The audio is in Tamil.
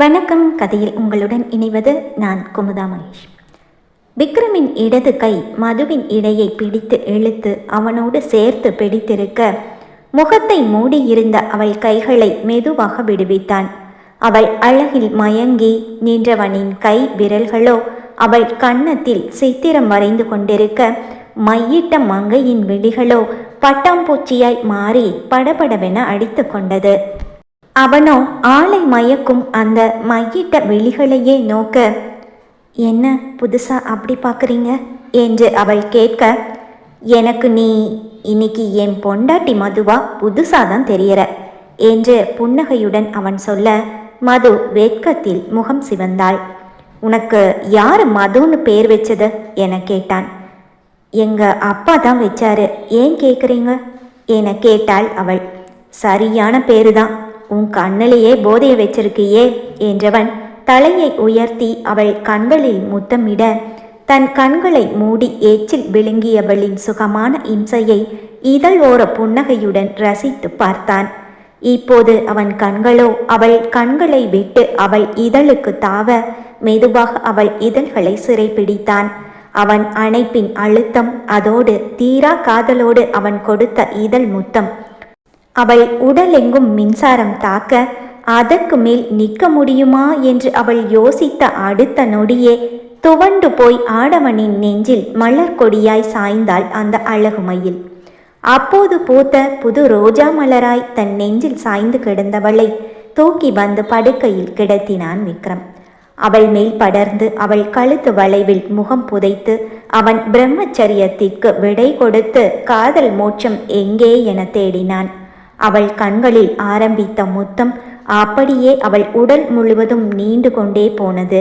வணக்கம். கதையில் உங்களுடன் இணைவது நான் குமுதா மகேஷ். விக்ரமின் இடது கை மதுவின் இடையை பிடித்து இழுத்து அவனோடு சேர்த்து பிடித்திருக்க முகத்தை மூடியிருந்த அவள் கைகளை மெதுவாக விடுவித்தான். அவள் அழகில் மயங்கி நின்றவனின் கை விரல்களோ அவள் கன்னத்தில் சித்திரம் வரைந்து கொண்டிருக்க மையிட்ட மங்கையின் விழிகளோ பட்டாம்பூச்சியாய் மாறி படபடவென அடித்து கொண்டது. அவனோ ஆளை மயக்கும் அந்த மையிட்ட விழிகளையே நோக்க என்ன புதுசா அப்படி பார்க்குறீங்க என்று அவள் கேட்க எனக்கு நீ இன்னைக்கு என் பொண்டாட்டி மதுவா புதுசாக தான் தெரியற என்று புன்னகையுடன் அவன் சொல்ல மது வெட்கத்தில் முகம் சிவந்தாள். உனக்கு யார் மதுன்னு பேர் வச்சது? என கேட்டான். எங்க அப்பா தான் வச்சாரு. ஏன் கேட்குறீங்க என கேட்டாள் அவள். சரியான பேரு தான். உன் கண்ணிலேயே போதைய வச்சிருக்கியே என்றவன் தலையை உயர்த்தி அவள் கண்களில் முத்தமிட தன் கண்களை மூடி எச்சில் விழுங்கியவளின் சுகமான இம்சையை இதழ் ஓர புன்னகையுடன் ரசித்து பார்த்தான். இப்போது அவன் கண்களோ அவள் கண்களை விட்டு அவள் இதழுக்கு தாவ மெதுவாக அவள் இதழ்களை சிறைப்பிடித்தான் அவன் அணைப்பின் அழுத்தம் அதோடு தீரா காதலோடு அவன் கொடுத்த இதழ் முத்தம் அவள் உடலெங்கும் மின்சாரம் தாக்க அதற்கு மேல் நிற்க முடியுமா என்று அவள் யோசித்த அடுத்த நொடியே துவண்டு போய் ஆடவனின் நெஞ்சில் மலர் கொடியாய் சாய்ந்தாள் அந்த அழகுமையில் அப்போது பூத்த புது ரோஜா மலராய் தன் நெஞ்சில் சாய்ந்து கிடந்தவளை தூக்கி வந்து படுக்கையில் கிடத்தினான் விக்ரம். அவள் மேல் படர்ந்து அவள் கழுத்து வளைவில் முகம் புதைத்து அவன் பிரம்மச்சரியத்திற்கு விடை கொடுத்து காதல் மோட்சம் எங்கே என தேடினான். அவள் கண்களில் ஆரம்பித்த முத்தம் அப்படியே அவள் உடல் முழுவதும் நீண்டு கொண்டே போனது.